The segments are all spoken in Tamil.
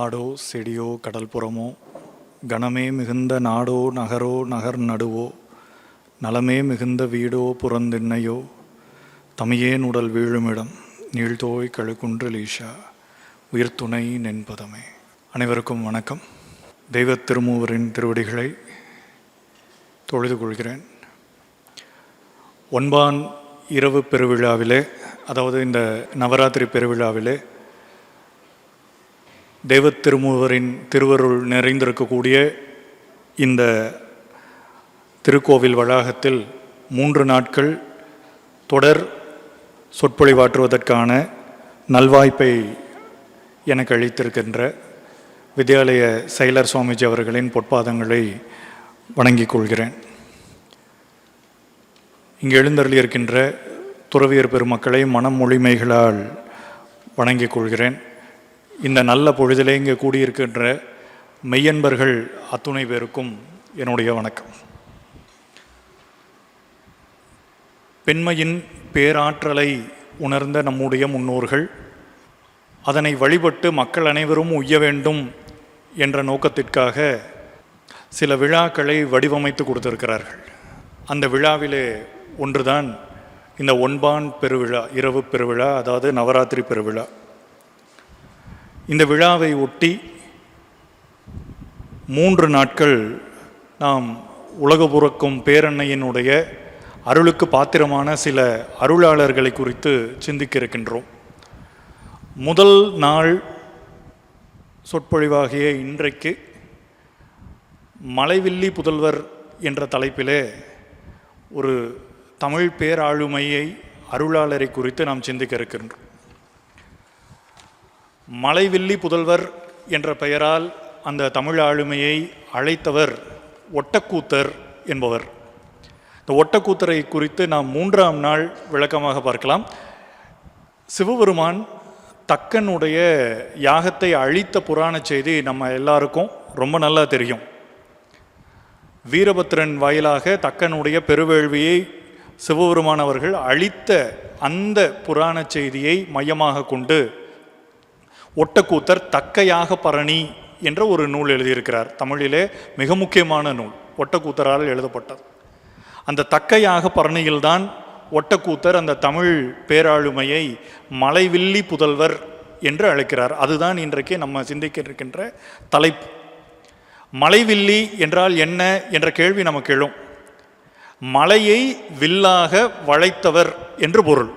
காடோ செடியோ கடல்புறமோ கணமே மிகுந்த நாடோ நகரோ நகர் நடுவோ நலமே மிகுந்த வீடோ புறந்திண்ணையோ தமியேன் உடல் வீழுமிடம் நீழ்தோய் கழுக்குன்று லீஷா உயிர்த்துணை நென்பதமே. அனைவருக்கும் வணக்கம். தெய்வ திருமூவரின் திருவடிகளை தொழுது கொள்கிறேன். ஒன்பான் இரவு பெருவிழாவிலே அதாவது இந்த நவராத்திரி பெருவிழாவிலே தெய்வ திருமூவரின் திருவருள் நிறைந்திருக்கக்கூடிய இந்த திருக்கோவில் வளாகத்தில் மூன்று நாட்கள் தொடர் சொற்பொழிவாற்றுவதற்கான நல்வாய்ப்பை எனக்கு அளித்திருக்கின்ற வித்யாலய செயலர் சுவாமிஜி அவர்களின் பொற்பாதங்களை வணங்கிக் கொள்கிறேன். இங்கு எழுந்தருளியிருக்கின்ற துறவியர் பெருமக்களை மனம் மொழிமைகளால் வணங்கிக் கொள்கிறேன். இந்த நல்ல பொழுதிலே இங்கே கூடியிருக்கின்ற மெய்யன்பர்கள் அத்துணை பேருக்கும் என்னுடைய வணக்கம். பெண்மையின் பேராற்றலை உணர்ந்த நம்முடைய முன்னோர்கள் அதனை வழிபட்டு மக்கள் அனைவரும் உய்ய வேண்டும் என்ற நோக்கத்திற்காக சில விழாக்களை வடிவமைத்து கொடுத்திருக்கிறார்கள். அந்த விழாவிலே ஒன்றுதான் இந்த ஒன்பான் பெருவிழா இரவு பெருவிழா அதாவது நவராத்திரி பெருவிழா. இந்த விழாவை ஒட்டி மூன்று நாட்கள் நாம் உலக புறக்கும் பேரன்னையினுடைய அருளுக்கு பாத்திரமான சில அருளாளர்களை குறித்து சிந்திக்க இருக்கின்றோம் முதல் நாள் சொற்பொழிவாகிய இன்றைக்கு மலைவில்லி புதல்வர் என்ற தலைப்பிலே ஒரு தமிழ் பேராளுமையை அருளாளரை குறித்து நாம் சிந்திக்க இருக்கின்றோம். மலைவில்லி புதல்வர் என்ற பெயரால் அந்த தமிழ் ஆளுமையை அழைத்தவர் ஒட்டக்கூத்தர் என்பவர். இந்த ஒட்டக்கூத்தரை குறித்து நாம் மூன்றாம் நாள் விளக்கமாக பார்க்கலாம். சிவபெருமான் தக்கனுடைய யாகத்தை அழித்த புராண செய்தி நம்ம எல்லாருக்கும் ரொம்ப நல்லா தெரியும். வீரபத்ரன் வாயிலாக தக்கனுடைய பெருவேள்வியை சிவபெருமான் அவர்கள் அழித்த அந்த புராண செய்தியை மையமாக கொண்டு ஒட்டக்கூத்தர் தக்கையாக பரணி என்ற ஒரு நூல் எழுதியிருக்கிறார். தமிழிலே மிக முக்கியமான நூல் ஒட்டக்கூத்தரால் எழுதப்பட்டது. அந்த தக்கையாக பரணியில்தான் ஒட்டக்கூத்தர் அந்த தமிழ் பேராளுமையை மலைவில்லி புதல்வர் என்று அழைக்கிறார். அதுதான் இன்றைக்கு நம்ம சிந்திக்க இருக்கின்ற தலைப்பு. மலைவில்லி என்றால் என்ன என்ற கேள்வி நமக்கு எழும். மலையை வில்லாக வளைத்தவர் என்று பொருள்.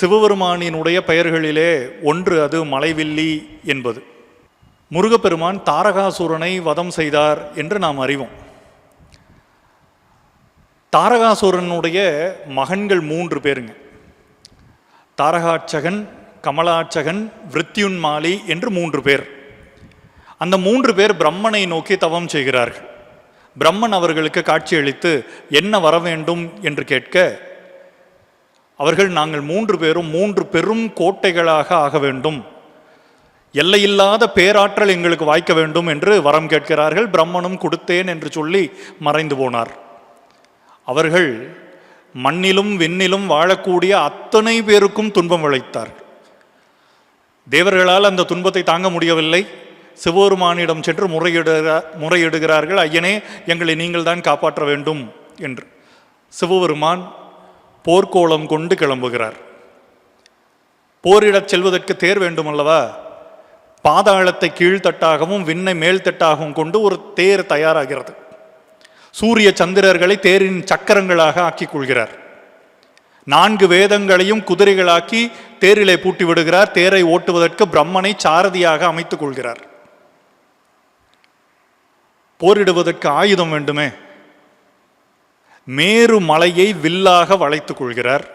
சிவபெருமானினுடைய பெயர்களிலே ஒன்று அது மலைவில்லி என்பது. முருகப்பெருமான் தாரகாசுரனை வதம் செய்தார் என்று நாம் அறிவோம். தாரகாசுரனுடைய மகன்கள் மூன்று பேருங்க. தாரகாட்சகன் கமலாட்சகன் விருத்தியுன்மாலி என்று மூன்று பேர். அந்த மூன்று பேர் பிரம்மனை நோக்கி தவம் செய்கிறார்கள். பிரம்மன் அவர்களுக்கு காட்சியளித்து என்ன வர வேண்டும் என்று கேட்க அவர்கள் நாங்கள் மூன்று பேரும் மூன்று பெரும் கோட்டைகளாக ஆக வேண்டும். எல்லையில்லாத பேராற்றல் எங்களுக்கு வாய்க்க வேண்டும் என்று வரம் கேட்கிறார்கள். பிரம்மனும் கொடுத்தேன் என்று சொல்லி மறைந்து போனார். அவர்கள் மண்ணிலும் விண்ணிலும் வாழக்கூடிய அத்தனை பேருக்கும் துன்பம் விளைத்தார் தேவர்களால் அந்த துன்பத்தை தாங்க முடியவில்லை. சிவபெருமானிடம் சென்று முறையிடுகிற முறையிடுகிறார்கள். ஐயனே எங்களை நீங்கள் தான் காப்பாற்ற வேண்டும் என்று. சிவபெருமான் போர்க்கோளம் கொண்டு கிளம்புகிறார். போரிடச் செல்வதற்கு தேர் வேண்டுமல்லவா? பாதாளத்தை கீழ்த்தட்டாகவும் விண்ணை மேல்தட்டாகவும் கொண்டு ஒரு தேர் தயாராகிறது. சூரிய சந்திரர்களை தேரின் சக்கரங்களாக ஆக்கிக் கொள்கிறார். நான்கு வேதங்களையும் குதிரைகளாக்கி தேரிலே பூட்டி விடுகிறார். தேரை ஓட்டுவதற்கு பிரம்மனை சாரதியாக அமைத்துக் கொள்கிறார். போரிடுவதற்கு ஆயுதம் வேண்டுமே? மேரு மலையை வில்லாக வளைத்து கொள்கிறார்.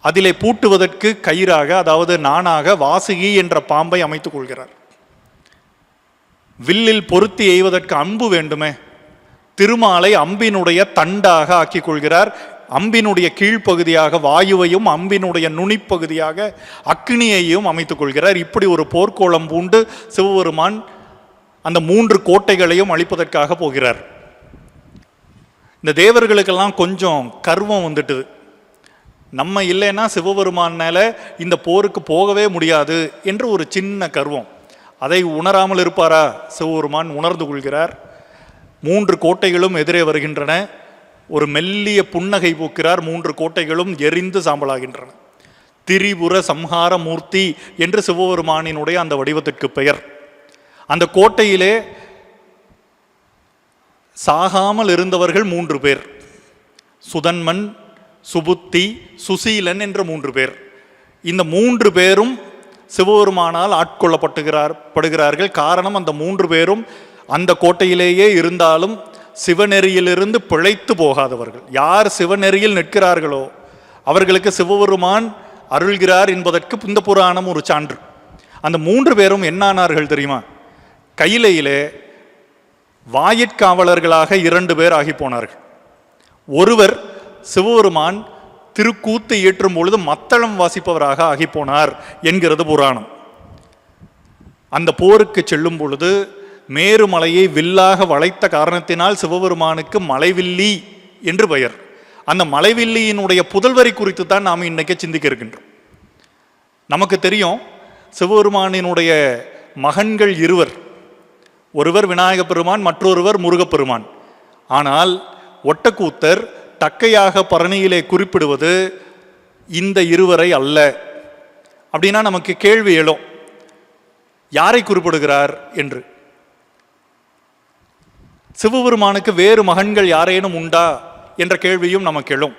அதிலே பூட்டுவதற்கு கயிறாக அதாவது நானாக வாசுகி என்ற பாம்பை அமைத்துக் கொள்கிறார். வில்லில் பொருத்தி எய்வதற்கு அம்பு வேண்டுமே? திருமாலை அம்பினுடைய தண்டாக ஆக்கிக் கொள்கிறார். அம்பினுடைய கீழ்ப்பகுதியாக வாயுவையும் அம்பினுடைய நுனிப்பகுதியாக அக்னியையும் அமைத்துக் கொள்கிறார். இப்படி ஒரு போர்க்கோளம் பூண்டு சிவபெருமான் அந்த மூன்று கோட்டைகளையும் அழிப்பதற்காக போகிறார். இந்த தேவர்களுக்கெல்லாம் கொஞ்சம் கர்வம் வந்துட்டுது. நம்ம இல்லைன்னா சிவபெருமான் இந்த போருக்கு போகவே முடியாது என்று ஒரு சின்ன கர்வம். அதை உணராமல் இருப்பாரா? சிவபெருமான் உணர்ந்து கொள்கிறார். மூன்று கோட்டைகளும் எதிரே வருகின்றன. ஒரு மெல்லிய புன்னகை பூக்கிறார். மூன்று கோட்டைகளும் எரிந்து சாம்பலாகின்றன. திரிபுர சம்ஹார மூர்த்தி என்று சிவபெருமானினுடைய அந்த வடிவத்திற்கு பெயர். அந்த கோட்டையிலே சாகாமல் இருந்தவர்கள் மூன்று பேர். சுதன்மன் சுபுத்தி சுசீலன் என்ற மூன்று பேர். இந்த மூன்று பேரும் சிவபெருமானால் ஆட்கொள்ளப்பட்டுகிறார் படுகிறார்கள். காரணம் அந்த மூன்று பேரும் அந்த கோட்டையிலேயே இருந்தாலும் சிவநெறியிலிருந்து பிழைத்து போகாதவர்கள். யார் சிவநெறியில் நிற்கிறார்களோ அவர்களுக்கு சிவபெருமான் அருள்கிறார் என்பதற்கு இந்த புராணம் ஒரு சான்று. அந்த மூன்று பேரும் என்னானார்கள் தெரியுமா? கையிலையிலே வாயிற்காவலர்களாக இரண்டு பேர் ஆகி போனார்கள். ஒருவர் சிவபெருமான் திருக்கூத்து இயற்றும் பொழுது மத்தளம் வாசிப்பவராக ஆகி போனார் என்கிறது புராணம். அந்த போருக்கு செல்லும் பொழுது மேருமலையை வில்லாக வளைத்த காரணத்தினால் சிவபெருமானுக்கு மலைவில்லி என்று பெயர். அந்த மலைவில்லியினுடைய புதல்வரை குறித்து தான் நாம் இன்னைக்கு சிந்திக்க இருக்கின்றோம். நமக்கு தெரியும் சிவபெருமானினுடைய மகன்கள் இருவர் ஒருவர் விநாயக பெருமான் மற்றொருவர் முருகப்பெருமான் ஆனால் ஒட்டக்கூத்தர் தக்கையாக பரணியிலே குறிப்பிடுவது இந்த இருவரை அல்ல. அப்படின்னா நமக்கு கேள்வி எழும். யாரை குறிப்பிடுகிறார் என்று? சிவபெருமானுக்கு வேறு மகன்கள் யாரேனும் உண்டா என்ற கேள்வியும் நமக்கு எழும்.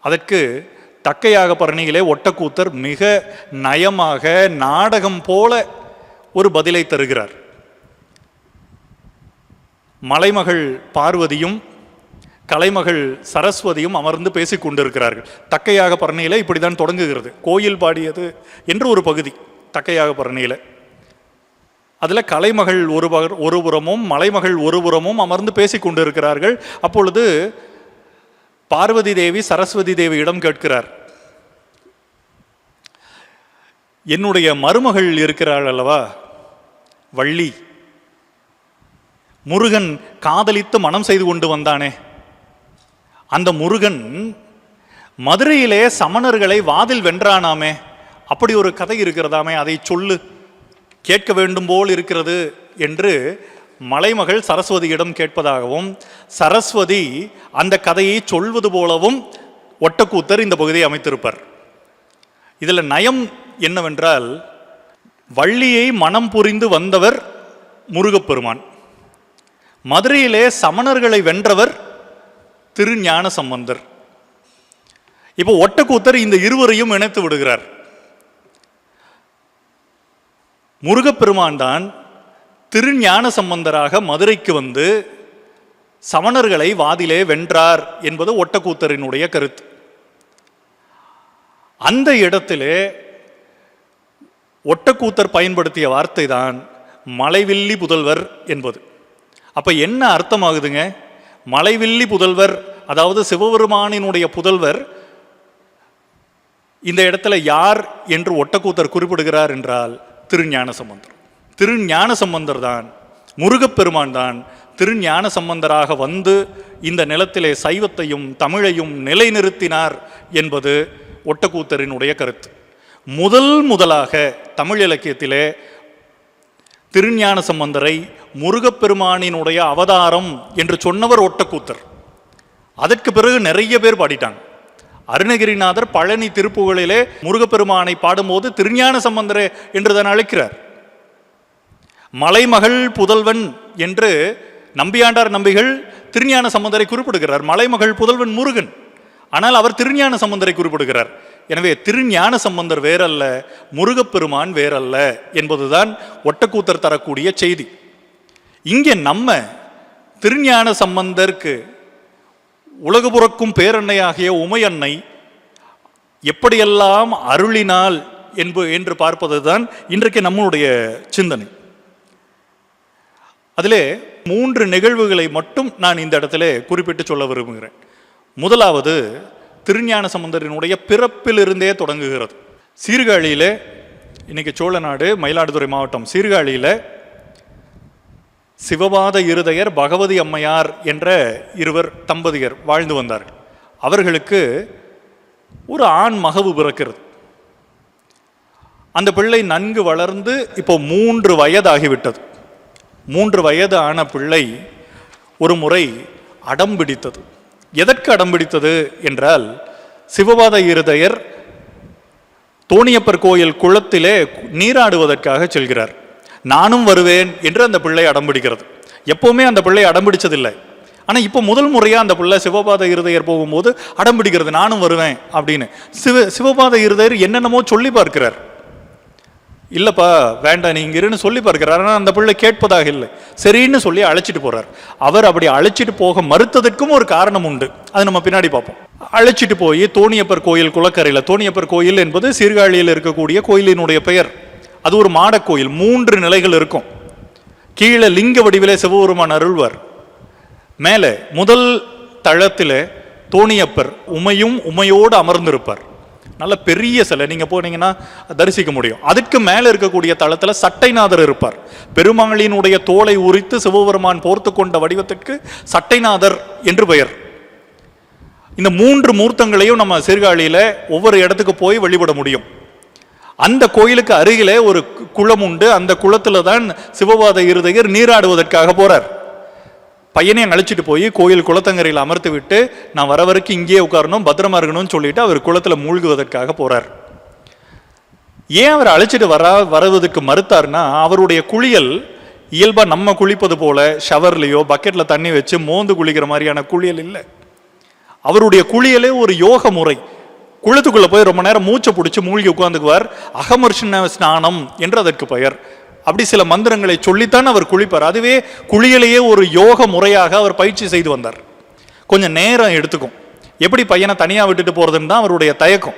அதற்கு தக்கையாக பரணியிலே ஒட்டக்கூத்தர் மிக நயமாக நாடகம் போல ஒரு பதிலை தருகிறார். மலைமகள் பார்வதியும் கலைமகள் சரஸ்வதியும் அமர்ந்து பேசிக் கொண்டிருக்கிறார்கள். தக்கையாக பரணியில் இப்படி தான் தொடங்குகிறது. கோயில் பாடியது என்று ஒரு பகுதி தக்கையாக பரணியில். அதில் கலைமகள் ஒரு பக- ஒரு புறமும் மலைமகள் ஒரு புறமும் அமர்ந்து பேசிக் கொண்டிருக்கிறார்கள். அப்பொழுது பார்வதி தேவி சரஸ்வதி தேவியிடம் கேட்கிறார். என்னுடைய மருமகள் இருக்கிறாள் அல்லவா? வள்ளி. முருகன் காதலித்து மனம் செய்து கொண்டு வந்தானே. அந்த முருகன் மதுரையிலே சமணர்களை வாதில் வென்றானாமே. அப்படி ஒரு கதை இருக்கிறதாமே அதை சொல்லு. கேட்க வேண்டும் போல் இருக்கிறது என்று மலைமகள் சரஸ்வதியிடம் கேட்பதாகவும் சரஸ்வதி அந்த கதையை சொல்வது போலவும் ஒட்டக்கூத்தர் இந்த பகுதியை அமைத்திருப்பார். இதில் நயம் என்னவென்றால் வள்ளியை மனம் புரிந்து வந்தவர் முருகப்பெருமான். மதுரையிலே சமணர்களை வென்றவர் திருஞான சம்பந்தர் இப்போ ஒட்டக்கூத்தர் இந்த இருவரையும் இணைத்து விடுகிறார். முருகப்பெருமான் தான் திருஞான சம்பந்தராக மதுரைக்கு வந்து சமணர்களை வாதிலே வென்றார் என்பது ஒட்டக்கூத்தரினுடைய கருத்து. அந்த இடத்திலே ஒட்டக்கூத்தர் பயன்படுத்திய வார்த்தை தான் மலைவில்லி புதல்வர் என்பது. அப்போ என்ன அர்த்தமாகுதுங்க? மலைவில்லி புதல்வர் அதாவது சிவபெருமானினுடைய புதல்வர் இந்த இடத்துல யார் என்று ஒட்டக்கூத்தர் குறிப்பிடுகிறார் என்றால் திருஞான சம்பந்தர். திருஞான சம்பந்தர் தான் முருகப்பெருமான் தான் திருஞான சம்பந்தராக வந்து இந்த நிலத்திலே சைவத்தையும் தமிழையும் நிலைநிறுத்தினார் என்பது ஒட்டக்கூத்தரினுடைய கருத்து. முதல் முதலாக தமிழ் இலக்கியத்திலே திருஞான சம்பந்தரை முருகப்பெருமானினுடைய அவதாரம் என்று சொன்னவர் ஒட்டக்கூத்தர். அதற்கு பிறகு நிறைய பேர் பாடிட்டாங்க. அருணகிரிநாதர் பழனி திருப்புகளிலே முருகப்பெருமானை பாடும்போது திருஞான சம்பந்தரே என்று தான் அழைக்கிறார். மலைமகள் புதல்வன் என்று நம்பியாண்டார் நம்பிகள் திருஞான சம்பந்தரை குறிப்பிடுகிறார். மலைமகள் புதல்வன் முருகன். ஆனால் அவர் திருஞான சம்பந்தரை குறிப்பிடுகிறார். எனவே திருஞான சம்பந்தர் வேறல்ல முருகப்பெருமான் வேறல்ல என்பதுதான் ஒட்டக்கூத்தர் தரக்கூடிய செய்தி. இங்கே நம்ம திருஞான சம்பந்தருக்கு உலக புறக்கும் பேரன்னையாகிய உமையன்னை எப்படியெல்லாம் அருளினால் என்பு என்று பார்ப்பது தான் இன்றைக்கு நம்மளுடைய சிந்தனை. அதிலே மூன்று நிகழ்வுகளை மட்டும் நான் இந்த இடத்துல குறிப்பிட்டு சொல்ல விரும்புகிறேன். முதலாவது திருஞான சம்பந்தரினுடைய பிறப்பிலிருந்தே தொடங்குகிறது. சீர்காழியிலே இன்னைக்கு சோழநாடு மயிலாடுதுறை மாவட்டம் சீர்காழியில சிவபாத இருதயர் பகவதி அம்மையார் என்ற இருவர் தம்பதியர் வாழ்ந்து வந்தார்கள். அவர்களுக்கு ஒரு ஆண் மகவு பிறக்கிறது. அந்த பிள்ளை நன்கு வளர்ந்து இப்போ மூன்று வயதாகிவிட்டது. மூன்று வயது ஆன பிள்ளை ஒரு முறை அடம் பிடித்தது. எதற்கு அடம்பிடித்தது என்றால் சிவபாத இருதயர் தோணியப்பர் கோயில் குளத்திலே நீராடுவதற்காக செல்கிறார். நானும் வருவேன் என்று அந்த பிள்ளை அடம்பிடிக்கிறது எப்போவுமே அந்த பிள்ளை அடம்பிடிச்சதில்லை ஆனால் இப்போ முதல் முறையாக அந்த பிள்ளை சிவபாத இருதயர் போகும்போது அடம்பிடிக்கிறது நானும் வருவேன் அப்படின்னு. சிவ சிவபாத இருதயர் என்னென்னமோ சொல்லி பார்க்கிறார். இல்லைப்பா வேண்டாம் நீ இங்கே இருன்னு சொல்லி பார்க்கிறார். ஆனால் அந்த பிள்ளை கேட்பதாக இல்லை. சரின்னு சொல்லி அழைச்சிட்டு போகிறார் அவர் அப்படி அழைச்சிட்டு போக மறுத்ததற்கும் ஒரு காரணம் உண்டு. அது நம்ம பின்னாடி பார்ப்போம். அழைச்சிட்டு போய் தோணியப்பர் கோயில் குளக்கரையில். தோணியப்பர் கோயில் என்பது சீர்காழியில் இருக்கக்கூடிய கோயிலினுடைய பெயர். அது ஒரு மாடக்கோயில் மூன்று நிலைகள் இருக்கும். கீழே லிங்க வடிவிலே சிவபெருமான் அருள்வார். மேலே முதல் தளத்தில் தோணியப்பர் உமையும் உமையோடு அமர்ந்திருப்பார். நல்ல பெரிய சிலை. நீங்கள் போனீங்கன்னா தரிசிக்க முடியும். அதுக்கு மேலே இருக்கக்கூடிய தளத்தில் சட்டைநாதர் இருப்பார். பெருமாளினுடைய தோலை உரித்து சிவபெருமான் போர்த்து கொண்ட வடிவத்திற்கு சட்டைநாதர் என்று பெயர். இந்த மூன்று மூர்த்தங்களையும் நம்ம சீர்காழியில் ஒவ்வொரு இடத்துக்கு போய் வழிபட முடியும். அந்த கோயிலுக்கு அருகிலே ஒரு குளம் உண்டு. அந்த குளத்தில் தான் சிவபாத இருதயர் நீராடுவதற்காக போறார். பையனை அழைச்சிட்டு போய் கோயில் குளத்தங்கரையில் அமர்த்து விட்டு நான் வர வரைக்கும் இங்கேயே உட்காரணும் பத்திரமா இருக்கணும்னு சொல்லிட்டு அவர் குளத்தில் மூழ்குவதற்காக போறார். ஏன் அவர் அழைச்சிட்டு வர வருவதற்கு மறுத்தார்னா அவருடைய குளியல் இயல்பா நம்ம குளிப்பது போல ஷவர்லையோ பக்கெட்ல தண்ணி வச்சு மோந்து குளிக்கிற மாதிரியான குளியல் இல்லை. அவருடைய குளியலே ஒரு யோக முறை. குளத்துக்குள்ள போய் ரொம்ப நேரம் மூச்சை பிடிச்சி மூழ்கி உட்காந்துக்குவார். அகமர்ஷன ஸ்நானம் என்று அதற்கு பெயர். அப்படி சில மந்திரங்களை சொல்லித்தான் அவர் குளிப்பார். அதுவே குளியலையே ஒரு யோக முறையாக அவர் பயிற்சி செய்து வந்தார். கொஞ்சம் நேரம் எடுத்துக்கும். எப்படி பையனை தனியாக விட்டுட்டு போகிறதுன்னு தான் அவருடைய தயக்கம்.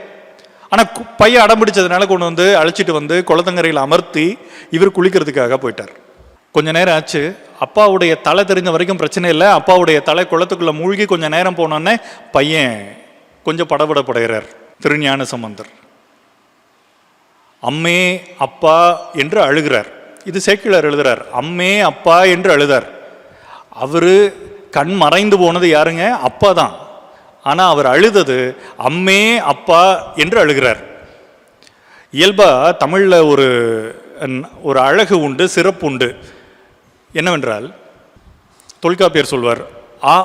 ஆனால் பையன் அடம் பிடிச்சதுனால கொண்டு வந்து அழைச்சிட்டு வந்து குளத்தங்கரையில் அமர்த்தி இவர் குளிக்கிறதுக்காக போயிட்டார். கொஞ்ச நேரம் ஆச்சு. அப்பாவுடைய தலை தெரிஞ்ச வரைக்கும் பிரச்சனை இல்லை. அப்பாவுடைய தலை குளத்துக்குள்ளே மூழ்கி கொஞ்சம் நேரம் போனோன்னே பையன் கொஞ்சம் படபடப்படுகிறார். திருஞான சம்பந்தர். அம்மே அப்பா என்று அழுகிறார். இது சேக்கிழார் எழுதுறார். அம்மே அப்பா என்று அழுதார். அவர் கண் மறைந்து போனது யாருங்க? அப்பா தான். ஆனால் அவர் அழுதது அம்மே அப்பா என்று அழுகிறார். இயல்பாக தமிழில் ஒரு ஒரு அழகு உண்டு சிறப்பு உண்டு. என்னவென்றால் தொல்காப்பியர் சொல்வார் ஆ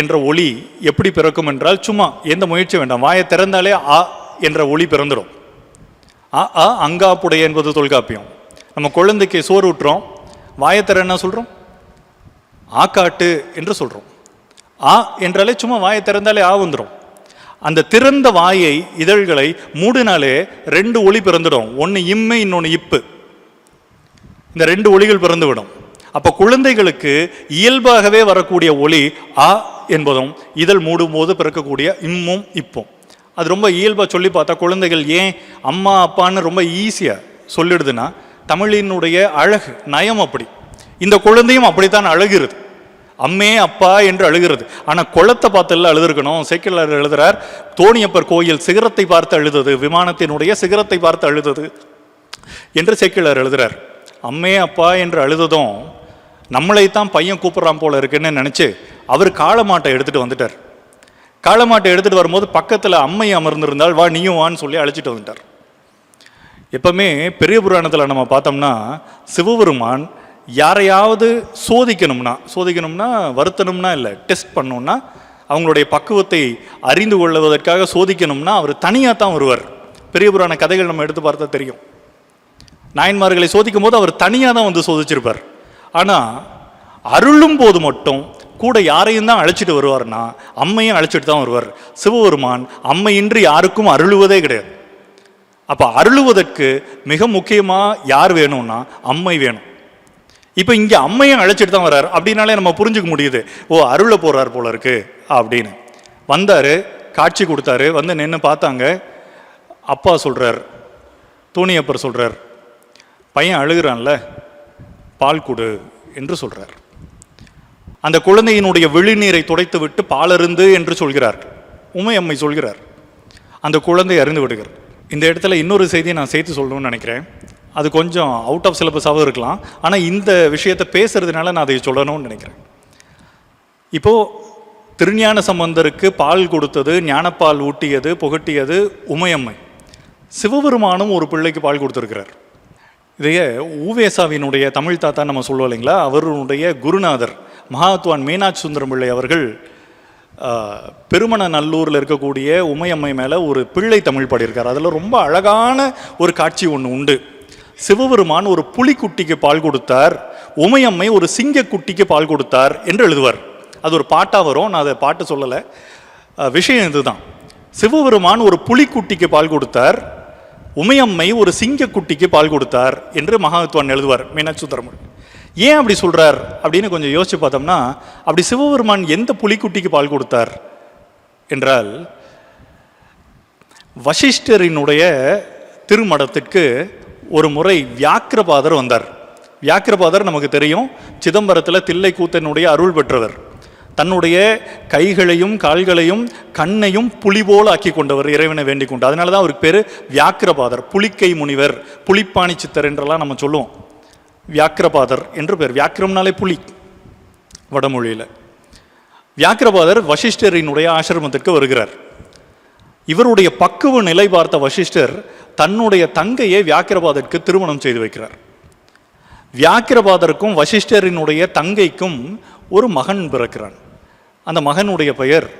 என்ற ஒளி எப்படி பிறக்கும் என்றால் சும்மா எந்த முயற்சி வேண்டாம். வாயை திறந்தாலே ஆ என்ற ஒளி பிறந்துடும் ஆ ஆ அங்காப்புடைய என்பது தொல்காப்பியம். நம்ம குழந்தைக்கு சோறு ஊட்டுறோம். வாயை என்ன சொல்கிறோம் ஆக்காட்டு என்று சொல்கிறோம் ஆ என்றாலே சும்மா வாயை திறந்தாலே ஆ வந்துடும் அந்த திறந்த வாயை இதழ்களை மூடினாலே ரெண்டு ஒளி பிறந்துடும். ஒன்று இம்மை இன்னொன்று இப்பு. இந்த ரெண்டு ஒளிகள் பிறந்து விடும் குழந்தைகளுக்கு இயல்பாகவே வரக்கூடிய ஒளி ஆ என்பதும் இதழ் மூடும் போது பிறக்கக்கூடிய இம்மும் இப்பும். அது ரொம்ப இயல்பாக சொல்லி பார்த்தா குழந்தைகள் ஏன் அம்மா அப்பான்னு ரொம்ப ஈஸியாக சொல்லிடுதுன்னா தமிழினுடைய அழகு நயம் அப்படி. இந்த குழந்தையும் அப்படித்தான் அழுகிறது. அம்மே அப்பா என்று அழுகிறது. ஆனால் குளத்தை பார்த்து எல்லாம் அழுதுருக்கணும். சேக்கிழார் எழுதுறார் தோணியப்பர் கோயில் சிகரத்தை பார்த்து அழுதது விமானத்தினுடைய சிகரத்தை பார்த்து அழுதது என்று சேக்கிழார் எழுதுறார். அம்மே அப்பா என்று அழுததும் நம்மளைத்தான் பையன் கூப்பிட்றான் போல இருக்குன்னு நினச்சி அவர் காளமாட்டை எடுத்துகிட்டு வந்துட்டார். காளமாட்டை எடுத்துகிட்டு வரும்போது பக்கத்தில் அம்மை அமர்ந்திருந்தால் வா நீயும் வான்னு சொல்லி அழைச்சிட்டு வந்துட்டார். எப்பவுமே பெரிய புராணத்தில் நம்ம பார்த்தோம்னா சிவபெருமான் யாரையாவது சோதிக்கணும்னா சோதிக்கணும்னா வருத்தணும்னா இல்லை டெஸ்ட் பண்ணணும்னா அவங்களுடைய பக்குவத்தை அறிந்து கொள்வதற்காக சோதிக்கணும்னா அவர் தனியாக தான் வருவார். பெரிய புராண கதைகள் நம்ம எடுத்து பார்த்தா தெரியும். நாயன்மார்களை சோதிக்கும் போது அவர் தனியாக தான் வந்து சோதிச்சிருப்பார். ஆனால் அருளும் போது மட்டும் கூட யாரையும் தான் அழைச்சிட்டு வருவார்னா அம்மையும் அழைச்சிட்டு தான் வருவார். சிவபெருமான் அம்மையின்றி யாருக்கும் அருளுவதே கிடையாது. அப்போ அருளுவதற்கு மிக முக்கியமாக யார் வேணும்னா அம்மை வேணும். இப்போ இங்கே அம்மையும் அழைச்சிட்டு தான் வர்றார். அப்படின்னாலே நம்ம புரிஞ்சுக்க முடியுது. ஓ அருள போகிறார் போல இருக்கு அப்படின்னு. வந்தார் காட்சி கொடுத்தாரு. வந்து நின்று பார்த்தாங்க. அப்பா சொல்கிறார் தோணியப்பர் சொல்கிறார் பையன் அழுகிறான்ல பால் கொடு என்று சொல்கிறார் அந்த குழந்தையினுடைய விழிநீரை துடைத்து விட்டு பாலருந்து என்று சொல்கிறார். உமை அம்மை சொல்கிறார். அந்த குழந்தை அறிந்து விடுகிறார் இந்த இடத்துல இன்னொரு செய்தியை நான் சேர்த்து சொல்லணும்னு நினைக்கிறேன். அது கொஞ்சம் அவுட் ஆஃப் சிலபஸாகவும் இருக்கலாம். ஆனால் இந்த விஷயத்தை பேசுறதுனால நான் அதை சொல்லணும்னு நினைக்கிறேன். இப்போது திருஞான சம்பந்தருக்கு பால் கொடுத்தது ஞானப்பால் ஊட்டியது புகட்டியது உமையம்மை. சிவபெருமானும் ஒரு பிள்ளைக்கு பால் கொடுத்துருக்கிறார். இதையே ஊவேசாவினுடைய தமிழ் தாத்தா நம்ம சொல்லுவோம் இல்லைங்களா? அவருடைய குருநாதர் மகாத்வான் மீனாட்சி சுந்தரம் பிள்ளை அவர்கள் பெருமண நல்லூரில் இருக்கக்கூடிய உமையம்மை மேலே ஒரு பிள்ளை தமிழ் பாடியிருக்கார். அதில் ரொம்ப அழகான ஒரு காட்சி ஒன்று உண்டு. சிவபெருமான் ஒரு புலிக்குட்டிக்கு பால் கொடுத்தார். உமையம்மை ஒரு சிங்கக்குட்டிக்கு பால் கொடுத்தார் என்று எழுதுவார். அது ஒரு பாட்டாக வரும். நான் அதை பாட்டு சொல்லலை. விஷயம் இதுதான். சிவபெருமான் ஒரு புலிக்குட்டிக்கு பால் கொடுத்தார். உமையம்மை ஒரு சிங்கக்குட்டிக்கு பால் கொடுத்தார் என்று மகாத்வான் எழுதுவார். மீனாட்சி சுந்தரமுடன் ஏன் அப்படி சொல்கிறார் அப்படின்னு கொஞ்சம் யோசிச்சு பார்த்தோம்னா அப்படி சிவபெருமான் எந்த புலிக்குட்டிக்கு பால் கொடுத்தார் என்றால் வசிஷ்டரினுடைய திருமடத்திற்கு ஒரு முறை வியாக்கிரபாதர் வந்தார். வியாக்கிரபாதர் நமக்கு தெரியும் சிதம்பரத்தில் தில்லைக்கூத்தனுடைய அருள் பெற்றவர். தன்னுடைய கைகளையும் கால்களையும் கண்ணையும் புலி போல் ஆக்கி கொண்டவர் இறைவனை வேண்டிக் கொண்டு. அதனால தான் அவருக்கு பேர் வியாக்கிரபாதர் புலிக்கை முனிவர் புலிப்பாணி சித்தர் என்றெல்லாம் நம்ம சொல்லுவோம். வியாக்கிரபாதர் என்று பேர் வியாக்கிரம்னாலே புலி வடமொழியில். வியாக்கிரபாதர் வசிஷ்டரினுடைய ஆசிரமத்திற்கு வருகிறார். இவருடைய பக்குவ நிலை பார்த்த வசிஷ்டர் தன்னுடைய தங்கையை வியாக்கிரபாதருக்கு திருமணம் செய்து வைக்கிறார். வியாக்கிரபாதருக்கும் வசிஷ்டரினுடைய தங்கைக்கும் ஒரு மகன் பிறக்கிறான். அந்த மகனுடைய பெயர்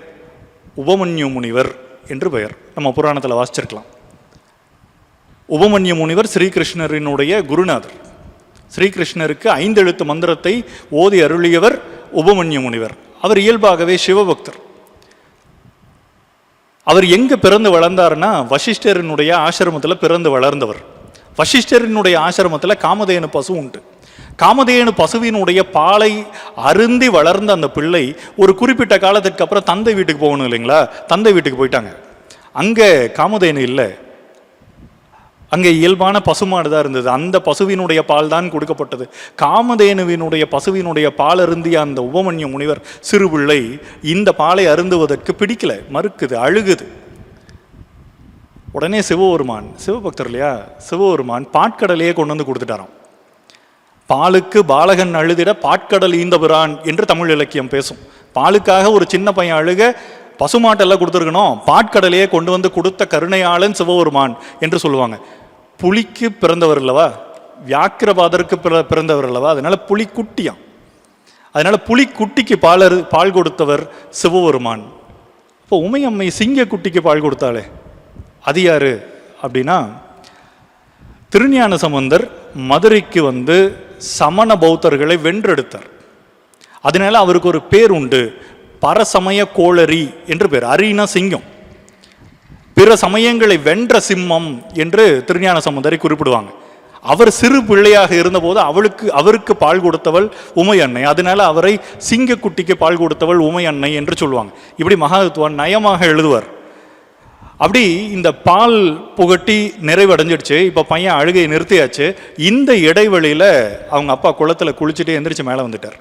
உபமன்யு முனிவர் என்று பெயர். நம்ம புராணத்தில் வாசிச்சிருக்கலாம். உபமன்யு முனிவர் ஸ்ரீகிருஷ்ணரினுடைய குருநாதர். ஸ்ரீகிருஷ்ணருக்கு ஐந்தெழுத்து மந்திரத்தை ஓதி அருளியவர் உபமன்ய முனிவர். அவர் இயல்பாகவே சிவபக்தர். அவர் எங்க பிறந்து வளர்ந்தாருன்னா வசிஷ்டரினுடைய ஆசிரமத்தில் பிறந்து வளர்ந்தவர். வசிஷ்டரினுடைய ஆசிரமத்தில் காமதேனு பசு உண்டு. காமதேனு பசுவினுடைய பாலை அருந்தி வளர்ந்த அந்த பிள்ளை ஒரு குறிப்பிட்ட காலத்திற்கு அப்புறம் தந்தை வீட்டுக்கு போகணும் இல்லைங்களா? தந்தை வீட்டுக்கு போயிட்டாங்க. அங்கே காமதேனு இல்லை. அங்கே இயல்பான பசுமாடு தான் இருந்தது. அந்த பசுவினுடைய பால் தான் கொடுக்கப்பட்டது. காமதேனுவினுடைய பசுவினுடைய பால் அருந்திய அந்த உபமன்ய முனிவர் சிறுபிள்ளை இந்த பாலை அருந்துவதற்கு பிடிக்கல மறுக்குது அழுகுது. உடனே சிவபெருமான் சிவபக்தர் இல்லையா? சிவபெருமான் பாட்கடலையே கொண்டு வந்து கொடுத்துட்டாராம். பாலுக்கு பாலகன் அழுதிட பாட்கடல் ஈந்தபிரான் என்று தமிழ் இலக்கியம் பேசும். பாலுக்காக ஒரு சின்ன பையன் அழுக பசுமாட்டெல்லாம் கொடுத்துருக்கணும் பாட்கடலையே கொண்டு வந்து கொடுத்த கருணையாளன் சிவபெருமான் என்று சொல்லுவாங்க. புலிக்கு பிறந்தவர் அல்லவா? வியாக்கிரபாதருக்கு பிற பிறந்தவர் அல்லவா? அதனால புலி குட்டியாம். அதனால புலி குட்டிக்கு பால் பால் கொடுத்தவர் சிவபெருமான். இப்போ உமையம்மை சிங்க குட்டிக்கு பால் கொடுத்தாளே. அது யாரு? அப்படின்னா திருஞான சம்பந்தர் மதுரைக்கு வந்து சமண பௌத்தர்களை வென்றெடுத்தார். அதனால அவருக்கு ஒரு பேர் உண்டு. பரசமய கோளரி என்று பேர். அரினா சிங்கம். பிற சமயங்களை வென்ற சிம்மம் என்று திருஞான சம்பந்தரை குறிப்பிடுவாங்க. அவர் சிறு பிள்ளையாக இருந்தபோது அவளுக்கு அவருக்கு பால் கொடுத்தவள் உமை அன்னை. அதனால அவரை சிங்கக்குட்டிக்கு பால் கொடுத்தவள் உமை அன்னை என்று சொல்லுவாங்க. இப்படி மகாதத்துவம் நயமாக எழுதுவார். அப்படி இந்த பால் புகட்டி நிறைவடைஞ்சிடுச்சு. இப்போ பையன் அழுகையை நிறுத்தியாச்சு. இந்த இடைவெளியில் அவங்க அப்பா குளத்துல குளிச்சுட்டு எந்திரிச்சு மேலே வந்துட்டார்.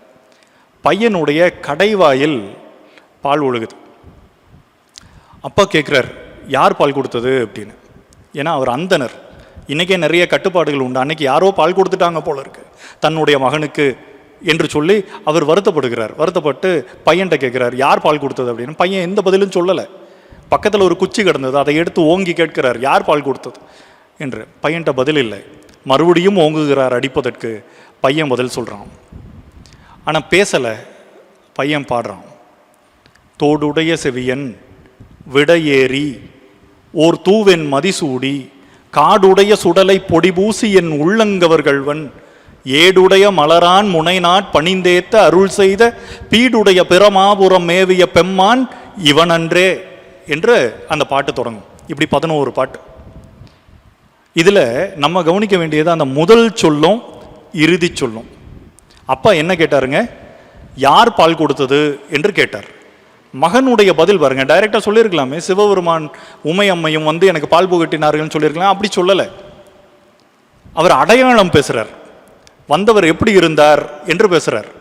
பையனுடைய கடைவாயில் பால் ஒழுகுது. அப்பா கேட்குறாரு யார் பால் கொடுத்தது அப்படின்னு. ஏன்னா அவர் அந்தனர். இன்றைக்கே நிறைய கட்டுப்பாடுகள் உண்டு. அன்றைக்கி யாரோ பால் கொடுத்துட்டாங்க போல இருக்கு. தன்னுடைய மகனுக்கு என்று சொல்லி அவர் வருத்தப்படுகிறார். வருத்தப்பட்டு பையன்கிட்ட கேட்குறார் யார் பால் கொடுத்தது? அப்படின்னு. பையன் எந்த பதிலும் சொல்லலை. பக்கத்தில் ஒரு குச்சி கிடந்தது. அதை எடுத்து ஓங்கி கேட்கிறார் யார் பால் கொடுத்தது? என்று. பையன்கிட்ட பதில் இல்லை. மறுபடியும் ஓங்குகிறார் அடிப்பதற்கு. பையன் பதில் சொல்கிறான் ஆனால் பேசலை. பையன் பாடுறான். தோடுடைய செவியன் விடையேறி ஓர் தூவென் மதிசூடி காடுடைய சுடலை பொடிபூசி என் உள்ளங்கவர்கள்வன் ஏடுடைய மலரான் முனைநாட் பணிந்தேத்த அருள் செய்த பீடுடைய பிரமாபுரம் மேவிய பெம்மான் இவனன்றே என்று அந்த பாட்டு தொடங்கும். இப்படி பதினோரு பாட்டு. இதில் நம்ம கவனிக்க வேண்டியது அந்த முதல் சொல்லும் இறுதி சொல்லும். அப்பா என்ன கேட்டாருங்க? யார் பால் கொடுத்தது? என்று கேட்டார். மகனுடைய பதில் பாருங்க. டைரக்டா சொல்லியிருக்கலாமே. சிவபெருமான் உமை அம்மையும் வந்து எனக்கு பால் புகட்டினார்கள்னு சொல்லியிருக்கலாம். அப்படி சொல்லலை. அவர் அடையாளம் பேசுறார். வந்தவர் எப்படி இருந்தார் என்று பேசுறார்.